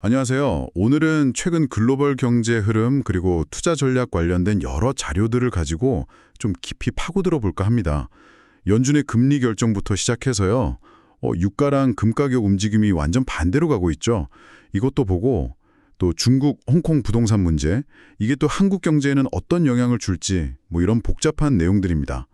안녕하세요. 오늘은 최근 글로벌 경제 흐름 그리고 투자 전략 관련된 여러 자료들을 가지고 좀 깊이 파고들어 볼까 합니다. 연준의 금리 결정부터 시작해서요. 어, 유가랑 금 가격 움직임이 완전 반대로 가고 있죠. 이것도 보고 또 중국, 홍콩 부동산 문제, 이게 또 한국 경제에는 어떤 영향을 줄지 뭐 이런 복잡한 내용들입니다.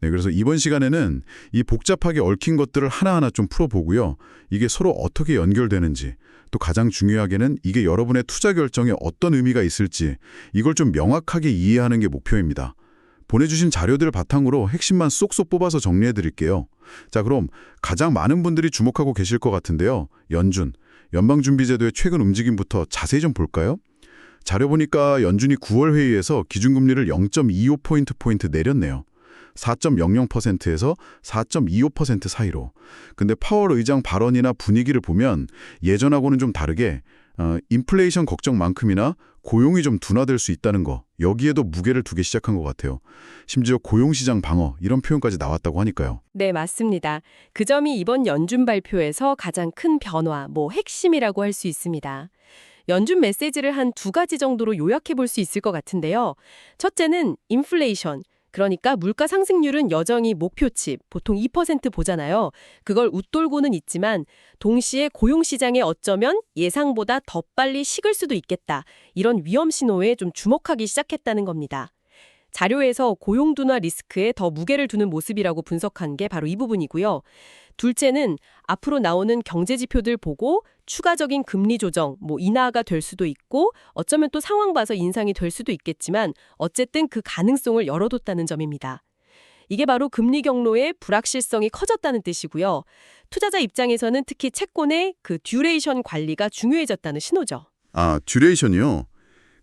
네, 그래서 이번 시간에는 이 복잡하게 얽힌 것들을 하나하나 좀 풀어보고요. 이게 서로 어떻게 연결되는지, 또 가장 중요하게는 이게 여러분의 투자 결정에 어떤 의미가 있을지 이걸 좀 명확하게 이해하는 게 목표입니다. 보내주신 자료들을 바탕으로 핵심만 쏙쏙 뽑아서 정리해 드릴게요. 자, 그럼 가장 많은 분들이 주목하고 계실 것 같은데요. 연준, 연방준비제도의 최근 움직임부터 자세히 좀 볼까요? 자료 보니까 연준이 9월 회의에서 기준금리를 0.25포인트 포인트 내렸네요. 4.00%에서 4.25% 사이로. 근데 파월 의장 발언이나 분위기를 보면 예전하고는 좀 다르게 어, 인플레이션 걱정만큼이나 고용이 좀 둔화될 수 있다는 거 여기에도 무게를 두기 시작한 것 같아요. 심지어 고용시장 방어 이런 표현까지 나왔다고 하니까요. 네, 맞습니다. 그 점이 이번 연준 발표에서 가장 큰 변화, 뭐 핵심이라고 할 수 있습니다. 연준 메시지를 한 두 가지 정도로 요약해 볼 수 있을 것 같은데요. 첫째는 인플레이션, 그러니까 물가 상승률은 여전히 목표치, 보통 2% 보잖아요. 그걸 웃돌고는 있지만 동시에 고용 시장에 어쩌면 예상보다 더 빨리 식을 수도 있겠다. 이런 위험 신호에 좀 주목하기 시작했다는 겁니다. 자료에서 고용 둔화 리스크에 더 무게를 두는 모습이라고 분석한 게 바로 이 부분이고요. 둘째는 앞으로 나오는 경제 지표들 보고 추가적인 금리 조정, 뭐 인하가 될 수도 있고 어쩌면 또 상황 봐서 인상이 될 수도 있겠지만 어쨌든 그 가능성을 열어뒀다는 점입니다. 이게 바로 금리 경로의 불확실성이 커졌다는 뜻이고요. 투자자 입장에서는 특히 채권의 그 듀레이션 관리가 중요해졌다는 신호죠. 아, 듀레이션이요?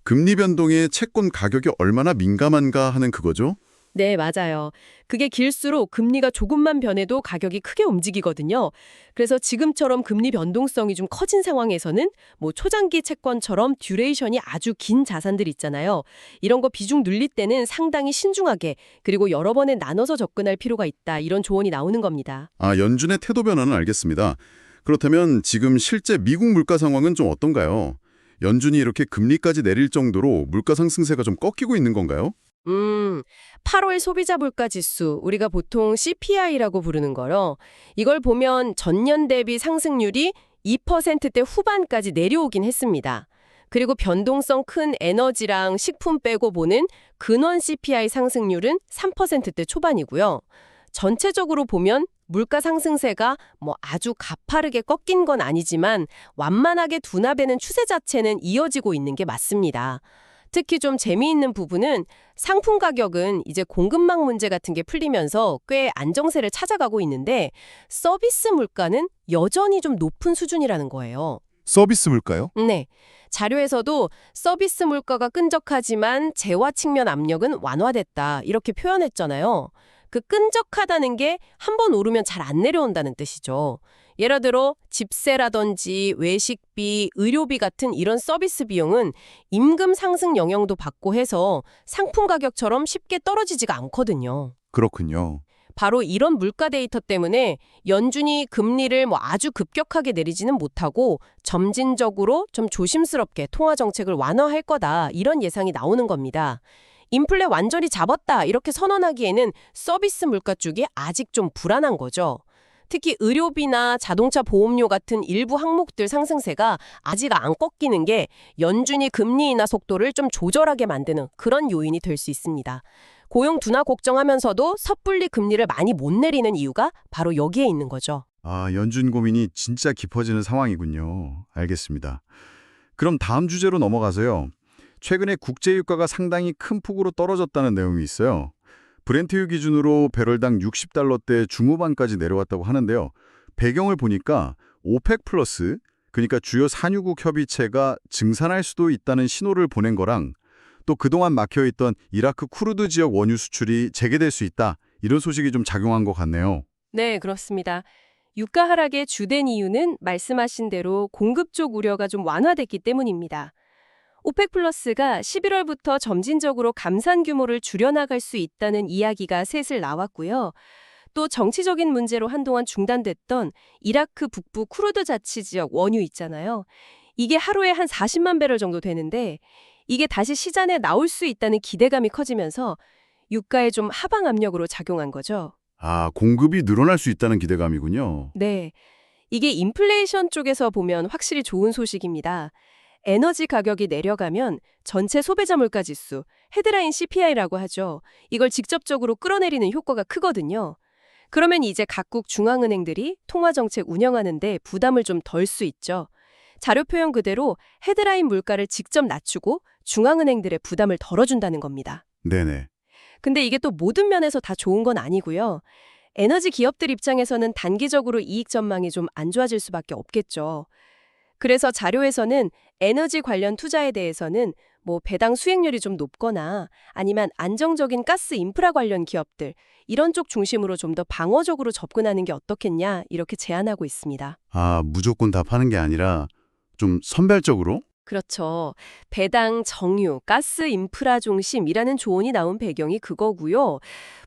금리 변동에 채권 가격이 얼마나 민감한가 하는 그거죠? 네, 맞아요. 그게 길수록 금리가 조금만 변해도 가격이 크게 움직이거든요. 그래서 지금처럼 금리 변동성이 좀 커진 상황에서는 뭐 초장기 채권처럼 듀레이션이 아주 긴 자산들 있잖아요. 이런 거 비중 늘릴 때는 상당히 신중하게 그리고 여러 번에 나눠서 접근할 필요가 있다. 이런 조언이 나오는 겁니다. 아, 연준의 태도 변화는 알겠습니다. 그렇다면 지금 실제 미국 물가 상황은 좀 어떤가요? 연준이 이렇게 금리까지 내릴 정도로 물가 상승세가 좀 꺾이고 있는 건가요? 음, 8월 소비자 물가 지수, 우리가 보통 CPI라고 부르는 거요. 이걸 보면 전년 대비 상승률이 2%대 후반까지 내려오긴 했습니다. 그리고 변동성 큰 에너지랑 식품 빼고 보는 근원 CPI 상승률은 3%대 초반이고요. 전체적으로 보면 물가 상승세가 뭐 아주 가파르게 꺾인 건 아니지만 완만하게 둔화되는 추세 자체는 이어지고 있는 게 맞습니다. 특히 좀 재미있는 부분은 상품 가격은 이제 공급망 문제 같은 게 풀리면서 꽤 안정세를 찾아가고 있는데 서비스 물가는 여전히 좀 높은 수준이라는 거예요. 서비스 물가요? 네. 자료에서도 서비스 물가가 끈적하지만 재화 측면 압력은 완화됐다. 이렇게 표현했잖아요. 그 끈적하다는 게 한 번 오르면 잘 안 내려온다는 뜻이죠. 예를 들어 집세라든지 외식비, 의료비 같은 이런 서비스 비용은 임금 상승 영향도 받고 해서 상품 가격처럼 쉽게 떨어지지가 않거든요. 그렇군요. 바로 이런 물가 데이터 때문에 연준이 금리를 뭐 아주 급격하게 내리지는 못하고 점진적으로 좀 조심스럽게 통화 정책을 완화할 거다 이런 예상이 나오는 겁니다. 인플레 완전히 잡았다 이렇게 선언하기에는 서비스 물가 쪽이 아직 좀 불안한 거죠. 특히 의료비나 자동차 보험료 같은 일부 항목들 상승세가 아직 안 꺾이는 게 연준이 금리 인하 속도를 좀 조절하게 만드는 그런 요인이 될 수 있습니다. 고용 둔화 걱정하면서도 섣불리 금리를 많이 못 내리는 이유가 바로 여기에 있는 거죠. 아, 연준 고민이 진짜 깊어지는 상황이군요. 알겠습니다. 그럼 다음 주제로 넘어가서요. 최근에 국제 유가가 상당히 큰 폭으로 떨어졌다는 내용이 있어요. 브렌트유 기준으로 배럴당 60달러대 중후반까지 내려왔다고 하는데요. 배경을 보니까 오펙 플러스, 그러니까 주요 산유국 협의체가 증산할 수도 있다는 신호를 보낸 거랑 또 그동안 막혀있던 이라크 쿠르드 지역 원유 수출이 재개될 수 있다. 이런 소식이 좀 작용한 것 같네요. 네, 그렇습니다. 유가 하락의 주된 이유는 말씀하신 대로 공급 쪽 우려가 좀 완화됐기 때문입니다. 오펙 플러스가 11월부터 점진적으로 감산 규모를 줄여나갈 수 있다는 이야기가 슬슬 나왔고요. 또 정치적인 문제로 한동안 중단됐던 이라크 북부 쿠르드 자치 지역 원유 있잖아요. 이게 하루에 한 40만 배럴 정도 되는데 이게 다시 시장에 나올 수 있다는 기대감이 커지면서 유가에 좀 하방 압력으로 작용한 거죠. 아, 공급이 늘어날 수 있다는 기대감이군요. 네. 이게 인플레이션 쪽에서 보면 확실히 좋은 소식입니다. 에너지 가격이 내려가면 전체 소비자 물가 지수, 헤드라인 CPI라고 하죠. 이걸 직접적으로 끌어내리는 효과가 크거든요. 그러면 이제 각국 중앙은행들이 통화정책 운영하는데 부담을 좀 덜 수 있죠. 자료 표현 그대로 헤드라인 물가를 직접 낮추고 중앙은행들의 부담을 덜어준다는 겁니다. 네네. 근데 이게 또 모든 면에서 다 좋은 건 아니고요. 에너지 기업들 입장에서는 단기적으로 이익 전망이 좀 안 좋아질 수밖에 없겠죠. 그래서 자료에서는 에너지 관련 투자에 대해서는 뭐 배당 수익률이 좀 높거나 아니면 안정적인 가스 인프라 관련 기업들 이런 쪽 중심으로 좀 더 방어적으로 접근하는 게 어떻겠냐 이렇게 제안하고 있습니다. 아, 무조건 다 파는 게 아니라 좀 선별적으로? 그렇죠. 배당, 정유, 가스 인프라 중심이라는 조언이 나온 배경이 그거고요.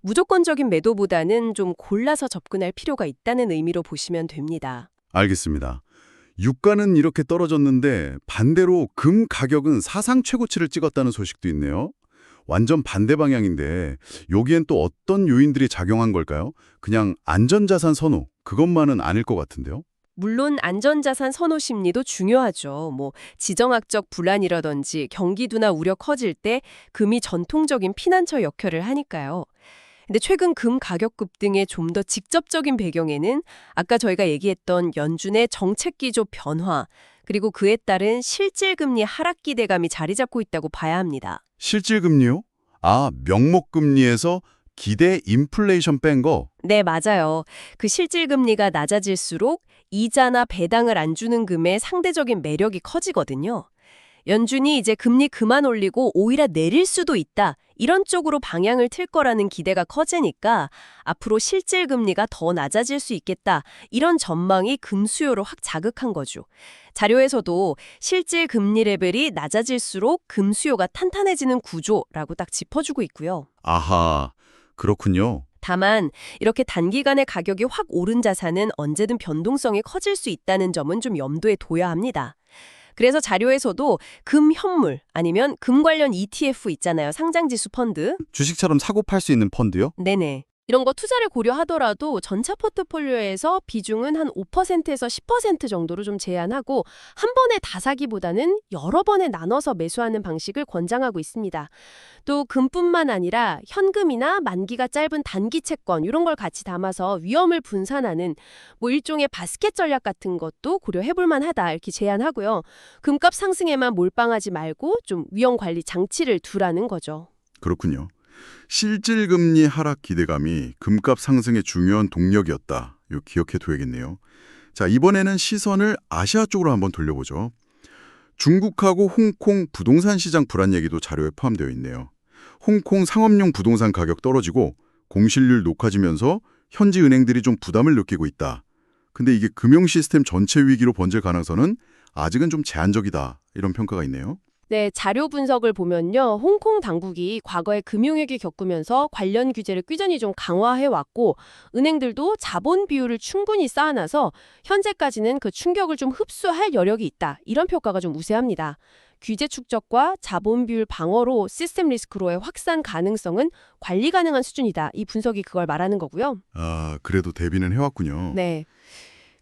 무조건적인 매도보다는 좀 골라서 접근할 필요가 있다는 의미로 보시면 됩니다. 알겠습니다. 유가는 이렇게 떨어졌는데 반대로 금 가격은 사상 최고치를 찍었다는 소식도 있네요. 완전 반대 방향인데 여기엔 또 어떤 요인들이 작용한 걸까요? 그냥 안전자산 선호 그것만은 아닐 것 같은데요. 물론 안전자산 선호 심리도 중요하죠. 뭐 지정학적 불안이라든지 경기도나 우려 커질 때 금이 전통적인 피난처 역할을 하니까요. 근데 최근 금 가격 급등의 좀 더 직접적인 배경에는 아까 저희가 얘기했던 연준의 정책 기조 변화 그리고 그에 따른 실질 금리 하락 기대감이 자리 잡고 있다고 봐야 합니다. 실질 금리요? 아, 명목 금리에서 기대 인플레이션 뺀 거. 네, 맞아요. 그 실질 금리가 낮아질수록 이자나 배당을 안 주는 금의 상대적인 매력이 커지거든요. 연준이 이제 금리 그만 올리고 오히려 내릴 수도 있다. 이런 쪽으로 방향을 틀 거라는 기대가 커지니까 앞으로 실질 금리가 더 낮아질 수 있겠다. 이런 전망이 금 수요를 확 자극한 거죠. 자료에서도 실질 금리 레벨이 낮아질수록 금 수요가 탄탄해지는 구조라고 딱 짚어주고 있고요. 아하, 그렇군요. 다만 이렇게 단기간에 가격이 확 오른 자산은 언제든 변동성이 커질 수 있다는 점은 좀 염두에 둬야 합니다. 그래서 자료에서도 금 현물 아니면 금 관련 ETF 있잖아요. 상장지수 펀드. 주식처럼 사고 팔 수 있는 펀드요? 네네. 이런 거 투자를 고려하더라도 전체 포트폴리오에서 비중은 한 5%에서 10% 정도로 좀 제한하고 한 번에 다 사기보다는 여러 번에 나눠서 매수하는 방식을 권장하고 있습니다. 또 금뿐만 아니라 현금이나 만기가 짧은 단기 채권 이런 걸 같이 담아서 위험을 분산하는 뭐 일종의 바스켓 전략 같은 것도 고려해 볼 만하다 이렇게 제안하고요. 금값 상승에만 몰빵하지 말고 좀 위험 관리 장치를 두라는 거죠. 그렇군요. 실질 금리 하락 기대감이 금값 상승의 중요한 동력이었다. 요 기억해 둬야겠네요. 자, 이번에는 시선을 아시아 쪽으로 한번 돌려보죠. 중국하고 홍콩 부동산 시장 불안 얘기도 자료에 포함되어 있네요. 홍콩 상업용 부동산 가격 떨어지고 공실률 높아지면서 현지 은행들이 좀 부담을 느끼고 있다. 근데 이게 금융 시스템 전체 위기로 번질 가능성은 아직은 좀 제한적이다. 이런 평가가 있네요. 네, 자료 분석을 보면요. 홍콩 당국이 과거에 금융위기 겪으면서 관련 규제를 꾸준히 좀 강화해 왔고 은행들도 자본 비율을 충분히 쌓아놔서 현재까지는 그 충격을 좀 흡수할 여력이 있다. 이런 평가가 좀 우세합니다. 규제 축적과 자본 비율 방어로 시스템 리스크로의 확산 가능성은 관리 가능한 수준이다. 이 분석이 그걸 말하는 거고요. 아, 그래도 대비는 해왔군요. 네.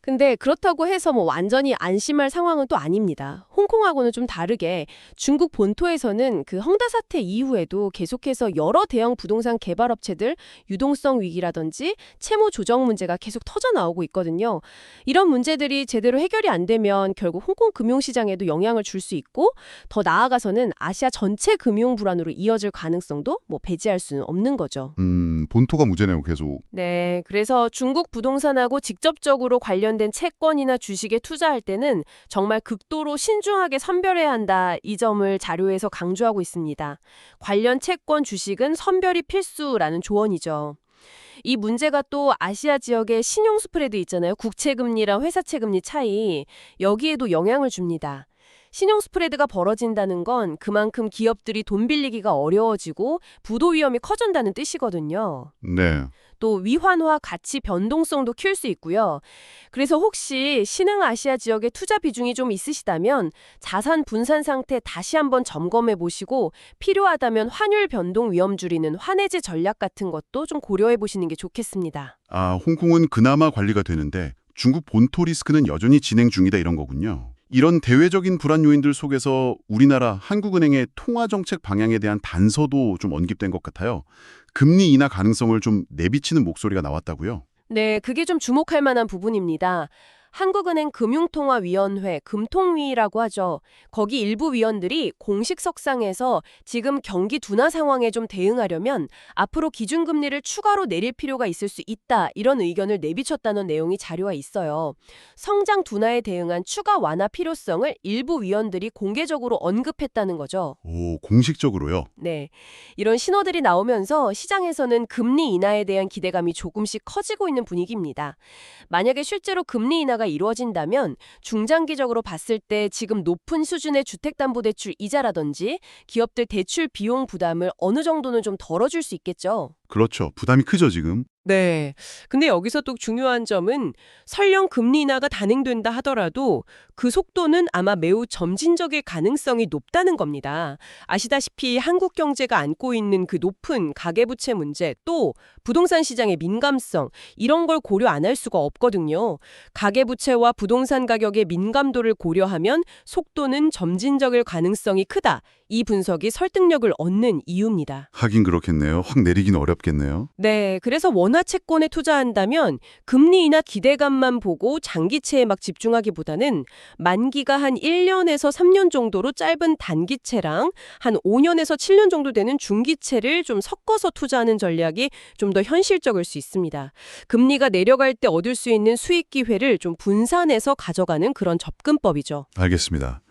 근데 그렇다고 해서 뭐 완전히 안심할 상황은 또 아닙니다. 홍콩하고는 좀 다르게 중국 본토에서는 그 헝다 사태 이후에도 계속해서 여러 대형 부동산 개발 업체들 유동성 위기라든지 채무 조정 문제가 계속 터져 나오고 있거든요. 이런 문제들이 제대로 해결이 안 되면 결국 홍콩 금융 시장에도 영향을 줄 수 있고 더 나아가서는 아시아 전체 금융 불안으로 이어질 가능성도 뭐 배제할 수는 없는 거죠. 음, 본토가 무죄네요, 계속. 네, 그래서 중국 부동산하고 직접적으로 관련된 채권이나 주식에 투자할 때는 정말 극도로 신중하게 선별해야 한다. 이 점을 자료에서 강조하고 있습니다. 관련 채권 주식은 선별이 필수라는 조언이죠. 이 문제가 또 아시아 지역의 신용 스프레드 있잖아요. 국채 금리랑 회사채 금리 차이. 여기에도 영향을 줍니다. 신용 스프레드가 벌어진다는 건 그만큼 기업들이 돈 빌리기가 어려워지고 부도 위험이 커진다는 뜻이거든요. 네. 또 위환화 가치 변동성도 키울 수 있고요. 그래서 혹시 신흥 아시아 지역에 투자 비중이 좀 있으시다면 자산 분산 상태 다시 한번 점검해 보시고 필요하다면 환율 변동 위험 줄이는 환해지 전략 같은 것도 좀 고려해 보시는 게 좋겠습니다. 아, 홍콩은 그나마 관리가 되는데 중국 본토 리스크는 여전히 진행 중이다 이런 거군요. 이런 대외적인 불안 요인들 속에서 우리나라 한국은행의 통화 정책 방향에 대한 단서도 좀 언급된 것 같아요. 금리 인하 가능성을 좀 내비치는 목소리가 나왔다고요. 네, 그게 좀 주목할 만한 부분입니다. 한국은행 금융통화위원회, 금통위라고 하죠. 거기 일부 위원들이 공식 석상에서 지금 경기 둔화 상황에 좀 대응하려면 앞으로 기준금리를 추가로 내릴 필요가 있을 수 있다 이런 의견을 내비쳤다는 내용이 자료가 있어요. 성장 둔화에 대응한 추가 완화 필요성을 일부 위원들이 공개적으로 언급했다는 거죠. 오, 공식적으로요. 네. 이런 신호들이 나오면서 시장에서는 금리 인하에 대한 기대감이 조금씩 커지고 있는 분위기입니다. 만약에 실제로 금리 인하가 이루어진다면 중장기적으로 봤을 때 지금 높은 수준의 주택담보대출 이자라든지 기업들 대출 비용 부담을 어느 정도는 좀 덜어줄 수 있겠죠. 그렇죠. 부담이 크죠, 지금. 네. 근데 여기서 또 중요한 점은 설령 금리 인하가 단행된다 하더라도 그 속도는 아마 매우 점진적일 가능성이 높다는 겁니다. 아시다시피 한국 경제가 안고 있는 그 높은 가계부채 문제 또 부동산 시장의 민감성 이런 걸 고려 안 할 수가 없거든요. 가계부채와 부동산 가격의 민감도를 고려하면 속도는 점진적일 가능성이 크다. 이 분석이 설득력을 얻는 이유입니다. 하긴 그렇겠네요. 확 내리긴 어렵겠네요. 네, 그래서 원화 채권에 투자한다면 금리 인하 기대감만 보고 장기채에 막 집중하기보다는 만기가 한 1년에서 3년 정도로 짧은 단기채랑 한 5년에서 7년 정도 되는 중기채를 좀 섞어서 투자하는 전략이 좀 더 현실적일 수 있습니다. 금리가 내려갈 때 얻을 수 있는 수익 기회를 좀 분산해서 가져가는 그런 접근법이죠. 알겠습니다.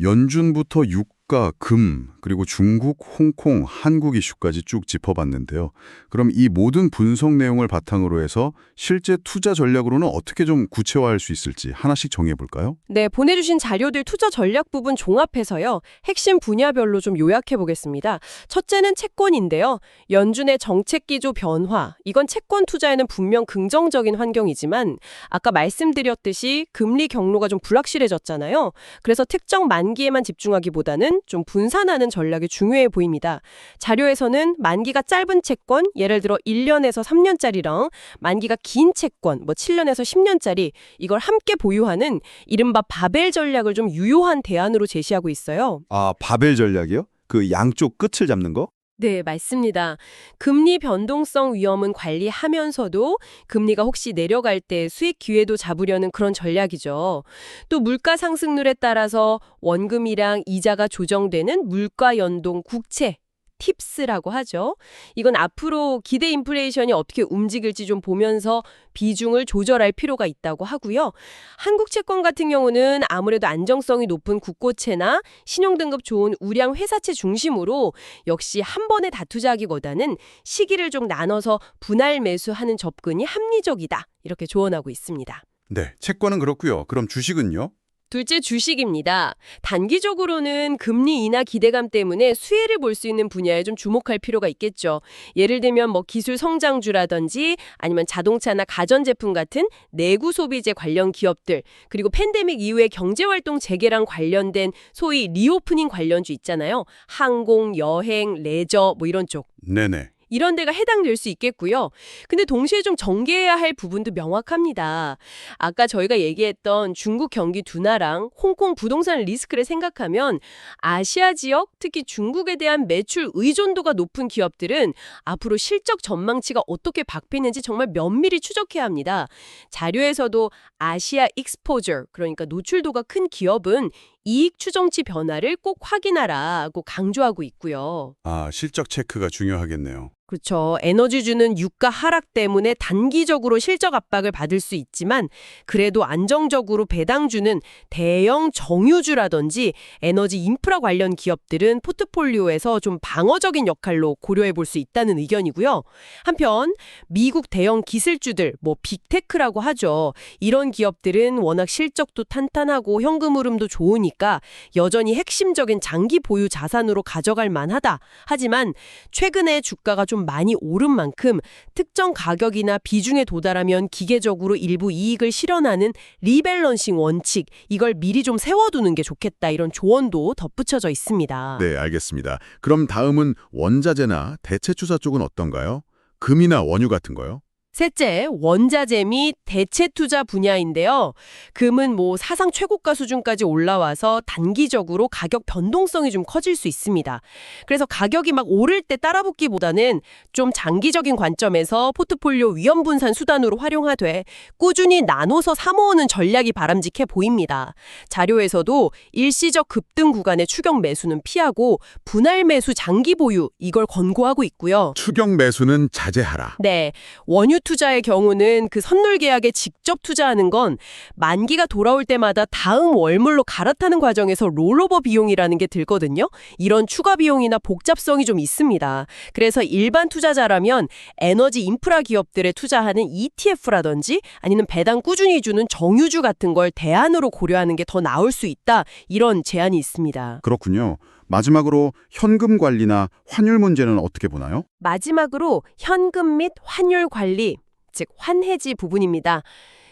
연준부터 유가, 금, 그리고 중국, 홍콩, 한국 이슈까지 쭉 짚어봤는데요. 그럼 이 모든 분석 내용을 바탕으로 해서 실제 투자 전략으로는 어떻게 좀 구체화할 수 있을지 하나씩 정해볼까요? 네, 보내주신 자료들 투자 전략 부분 종합해서요. 핵심 분야별로 좀 요약해 보겠습니다. 첫째는 채권인데요. 연준의 정책 기조 변화. 이건 채권 투자에는 분명 긍정적인 환경이지만 아까 말씀드렸듯이 금리 경로가 좀 불확실해졌잖아요. 그래서 특정 만기에만 집중하기보다는 좀 분산하는 전략이 중요해 보입니다. 자료에서는 만기가 짧은 채권, 예를 들어 1년에서 3년짜리랑 만기가 긴 채권, 뭐 7년에서 10년짜리 이걸 함께 보유하는 이른바 바벨 전략을 좀 유효한 대안으로 제시하고 있어요. 아, 바벨 전략이요? 그 양쪽 끝을 잡는 거? 네, 맞습니다. 금리 변동성 위험은 관리하면서도 금리가 혹시 내려갈 때 수익 기회도 잡으려는 그런 전략이죠. 또 물가 상승률에 따라서 원금이랑 이자가 조정되는 물가 연동 국채 팁스라고 하죠. 이건 앞으로 기대 인플레이션이 어떻게 움직일지 좀 보면서 비중을 조절할 필요가 있다고 하고요. 한국 채권 같은 경우는 아무래도 안정성이 높은 국고채나 신용등급 좋은 우량 회사채 중심으로 역시 한 번에 다 투자하기보다는 시기를 좀 나눠서 분할 매수하는 접근이 합리적이다. 이렇게 조언하고 있습니다. 네, 채권은 그렇고요. 그럼 주식은요? 둘째 주식입니다. 단기적으로는 금리 인하 기대감 때문에 수혜를 볼 수 있는 분야에 좀 주목할 필요가 있겠죠. 예를 들면 뭐 기술 성장주라든지 아니면 자동차나 가전제품 같은 내구 소비재 관련 기업들 그리고 팬데믹 이후에 경제활동 재개랑 관련된 소위 리오프닝 관련주 있잖아요. 항공, 여행, 레저 뭐 이런 쪽. 네네. 이런 데가 해당될 수 있겠고요. 근데 동시에 좀 정개해야 할 부분도 명확합니다. 아까 저희가 얘기했던 중국 경기 둔화랑 홍콩 부동산 리스크를 생각하면 아시아 지역, 특히 중국에 대한 매출 의존도가 높은 기업들은 앞으로 실적 전망치가 어떻게 바뀌는지 정말 면밀히 추적해야 합니다. 자료에서도 아시아 익스포저, 그러니까 노출도가 큰 기업은 이익 추정치 변화를 꼭 확인하라고 강조하고 있고요. 아, 실적 체크가 중요하겠네요. 그렇죠. 에너지주는 유가 하락 때문에 단기적으로 실적 압박을 받을 수 있지만 그래도 안정적으로 배당주는 대형 정유주라든지 에너지 인프라 관련 기업들은 포트폴리오에서 좀 방어적인 역할로 고려해 볼 수 있다는 의견이고요. 한편 미국 대형 기술주들 뭐 빅테크라고 하죠. 이런 기업들은 워낙 실적도 탄탄하고 현금 흐름도 좋으니까 여전히 핵심적인 장기 보유 자산으로 가져갈 만하다. 하지만 최근에 주가가 좀 많이 오른 만큼 특정 가격이나 비중에 도달하면 기계적으로 일부 이익을 실현하는 리밸런싱 원칙 이걸 미리 좀 세워두는 게 좋겠다 이런 조언도 덧붙여져 있습니다. 네, 알겠습니다. 그럼 다음은 원자재나 대체 투자 쪽은 어떤가요? 금이나 원유 같은 거요? 셋째, 원자재 및 대체 투자 분야인데요. 금은 뭐 사상 최고가 수준까지 올라와서 단기적으로 가격 변동성이 좀 커질 수 있습니다. 그래서 가격이 막 오를 때 따라붙기보다는 좀 장기적인 관점에서 포트폴리오 위험 분산 수단으로 활용하되 꾸준히 나눠서 사모으는 전략이 바람직해 보입니다. 자료에서도 일시적 급등 구간의 추격 매수는 피하고 분할 매수 장기 보유 이걸 권고하고 있고요. 추경 매수는 자제하라. 네. 원유 투자의 경우는 그 선물 계약에 직접 투자하는 건 만기가 돌아올 때마다 다음 월물로 갈아타는 과정에서 롤오버 비용이라는 게 들거든요. 이런 추가 비용이나 복잡성이 좀 있습니다. 그래서 일반 투자자라면 에너지 인프라 기업들에 투자하는 ETF라든지 아니면 배당 꾸준히 주는 정유주 같은 걸 대안으로 고려하는 게 더 나을 수 있다. 이런 제안이 있습니다. 그렇군요. 마지막으로 현금 관리나 환율 문제는 어떻게 보나요? 마지막으로 현금 및 환율 관리, 즉 환해지 부분입니다.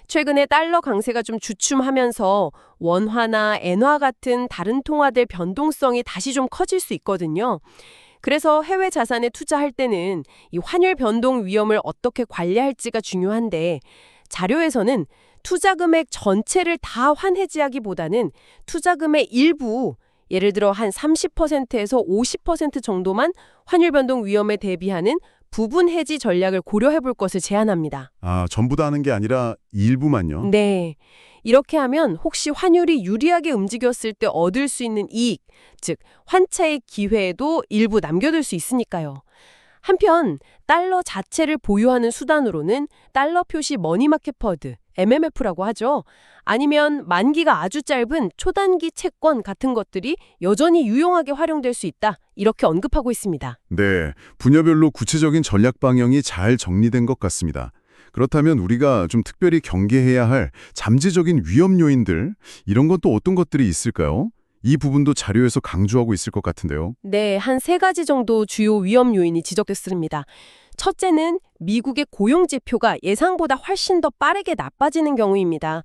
최근에 달러 강세가 좀 주춤하면서 원화나 엔화 같은 다른 통화들 변동성이 다시 좀 커질 수 있거든요. 그래서 해외 자산에 투자할 때는 이 환율 변동 위험을 어떻게 관리할지가 중요한데 자료에서는 투자 금액 전체를 다 환해지하기보다는 투자 금액 일부 예를 들어 한 30%에서 50% 정도만 환율 변동 위험에 대비하는 부분 해지 전략을 고려해 볼 것을 제안합니다. 아, 전부 다 하는 게 아니라 일부만요. 네. 이렇게 하면 혹시 환율이 유리하게 움직였을 때 얻을 수 있는 이익, 즉 환차의 기회에도 일부 남겨둘 수 있으니까요. 한편 달러 자체를 보유하는 수단으로는 달러 표시 머니마켓 퍼드, MMF라고 하죠. 아니면 만기가 아주 짧은 초단기 채권 같은 것들이 여전히 유용하게 활용될 수 있다. 이렇게 언급하고 있습니다. 네, 분야별로 구체적인 전략 방향이 잘 정리된 것 같습니다. 그렇다면 우리가 좀 특별히 경계해야 할 잠재적인 위험 요인들, 이런 건 또 어떤 것들이 있을까요? 이 부분도 자료에서 강조하고 있을 것 같은데요. 네, 한 세 가지 정도 주요 위험 요인이 지적됐습니다. 첫째는 미국의 고용 지표가 예상보다 훨씬 더 빠르게 나빠지는 경우입니다.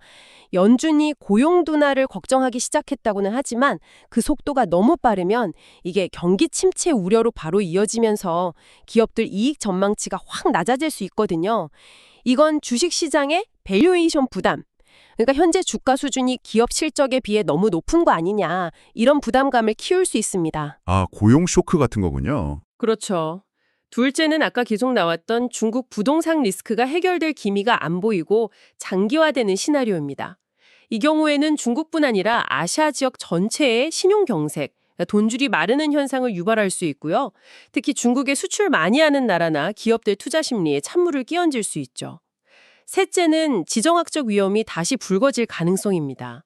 연준이 고용 둔화를 걱정하기 시작했다고는 하지만 그 속도가 너무 빠르면 이게 경기 침체 우려로 바로 이어지면서 기업들 이익 전망치가 확 낮아질 수 있거든요. 이건 주식 시장의 밸류에이션 부담, 그러니까 현재 주가 수준이 기업 실적에 비해 너무 높은 거 아니냐 이런 부담감을 키울 수 있습니다. 아, 고용 쇼크 같은 거군요. 그렇죠. 둘째는 아까 계속 나왔던 중국 부동산 리스크가 해결될 기미가 안 보이고 장기화되는 시나리오입니다. 이 경우에는 중국뿐 아니라 아시아 지역 전체의 신용 경색, 그러니까 돈줄이 마르는 현상을 유발할 수 있고요. 특히 중국에 수출 많이 하는 나라나 기업들 투자 심리에 찬물을 끼얹을 수 있죠. 셋째는 지정학적 위험이 다시 불거질 가능성입니다.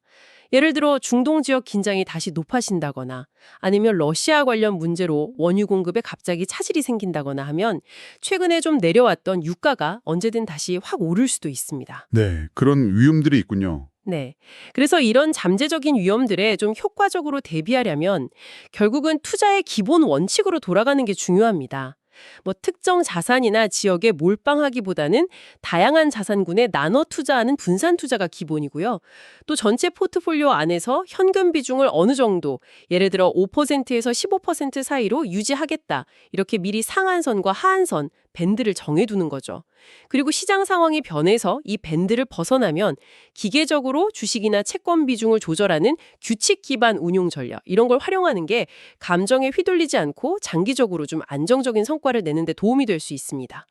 예를 들어 중동 지역 긴장이 다시 높아진다거나 아니면 러시아 관련 문제로 원유 공급에 갑자기 차질이 생긴다거나 하면 최근에 좀 내려왔던 유가가 언제든 다시 확 오를 수도 있습니다. 네, 그런 위험들이 있군요. 네. 그래서 이런 잠재적인 위험들에 좀 효과적으로 대비하려면 결국은 투자의 기본 원칙으로 돌아가는 게 중요합니다. 뭐 특정 자산이나 지역에 몰빵하기보다는 다양한 자산군에 나눠 투자하는 분산 투자가 기본이고요. 또 전체 포트폴리오 안에서 현금 비중을 어느 정도, 예를 들어 5%에서 15% 사이로 유지하겠다. 이렇게 미리 상한선과 하한선, 밴드를 정해두는 거죠. 그리고 시장 상황이 변해서 이 밴드를 벗어나면 기계적으로 주식이나 채권 비중을 조절하는 규칙 기반 운용 전략 이런 걸 활용하는 게 감정에 휘둘리지 않고 장기적으로 좀 안정적인 성과를 내는 데 도움이 될 수 있습니다.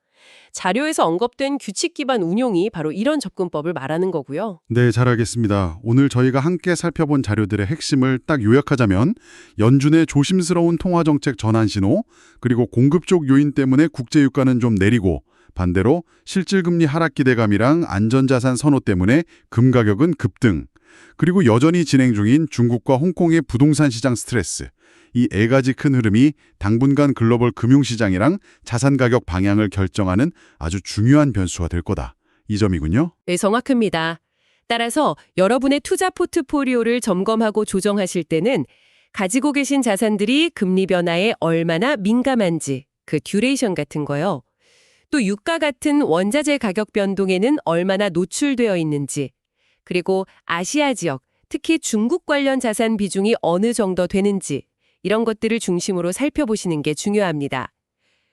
자료에서 언급된 규칙 기반 운용이 바로 이런 접근법을 말하는 거고요. 네, 잘 알겠습니다. 오늘 저희가 함께 살펴본 자료들의 핵심을 딱 요약하자면 연준의 조심스러운 통화 정책 전환 신호, 그리고 공급 쪽 요인 때문에 국제 유가는 좀 내리고 반대로 실질금리 하락 기대감이랑 안전자산 선호 때문에 금 가격은 급등, 그리고 여전히 진행 중인 중국과 홍콩의 부동산 시장 스트레스, 이 네 가지 큰 흐름이 당분간 글로벌 금융시장이랑 자산 가격 방향을 결정하는 아주 중요한 변수가 될 거다. 이 점이군요. 네, 정확합니다. 따라서 여러분의 투자 포트포리오를 점검하고 조정하실 때는 가지고 계신 자산들이 금리 변화에 얼마나 민감한지, 그 듀레이션 같은 거요. 또 유가 같은 원자재 가격 변동에는 얼마나 노출되어 있는지, 그리고 아시아 지역, 특히 중국 관련 자산 비중이 어느 정도 되는지, 이런 것들을 중심으로 살펴보시는 게 중요합니다.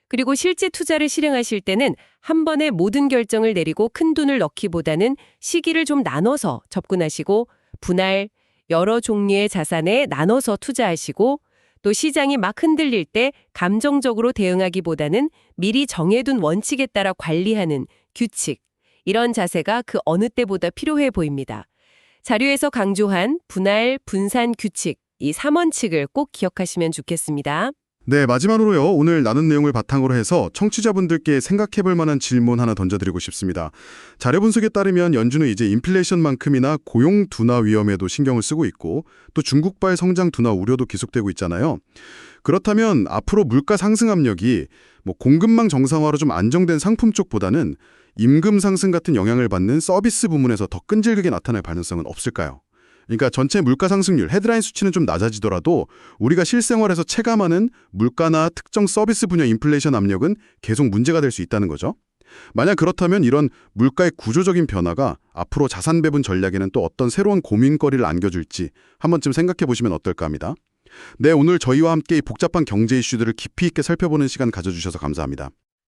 그리고 실제 투자를 실행하실 때는 한 번에 모든 결정을 내리고 큰 돈을 넣기보다는 시기를 좀 나눠서 접근하시고 분할, 여러 종류의 자산에 나눠서 투자하시고 또 시장이 막 흔들릴 때 감정적으로 대응하기보다는 미리 정해둔 원칙에 따라 관리하는 규칙, 이런 자세가 그 어느 때보다 필요해 보입니다. 자료에서 강조한 분할, 분산 규칙, 이 3원칙을 꼭 기억하시면 좋겠습니다. 네, 마지막으로요. 오늘 나눈 내용을 바탕으로 해서 청취자분들께 생각해 볼 만한 질문 하나 던져드리고 싶습니다. 자료 분석에 따르면 연준은 이제 인플레이션만큼이나 고용 둔화 위험에도 신경을 쓰고 있고 또 중국발 성장 둔화 우려도 계속되고 있잖아요. 그렇다면 앞으로 물가 상승 압력이 뭐 공급망 정상화로 좀 안정된 상품 쪽보다는 임금 상승 같은 영향을 받는 서비스 부문에서 더 끈질기게 나타날 가능성은 없을까요? 그러니까 전체 물가 상승률, 헤드라인 수치는 좀 낮아지더라도 우리가 실생활에서 체감하는 물가나 특정 서비스 분야 인플레이션 압력은 계속 문제가 될 수 있다는 거죠. 만약 그렇다면 이런 물가의 구조적인 변화가 앞으로 자산 배분 전략에는 또 어떤 새로운 고민거리를 안겨줄지 한 번쯤 생각해 보시면 어떨까 합니다. 네, 오늘 저희와 함께 이 복잡한 경제 이슈들을 깊이 있게 살펴보는 시간 가져주셔서 감사합니다.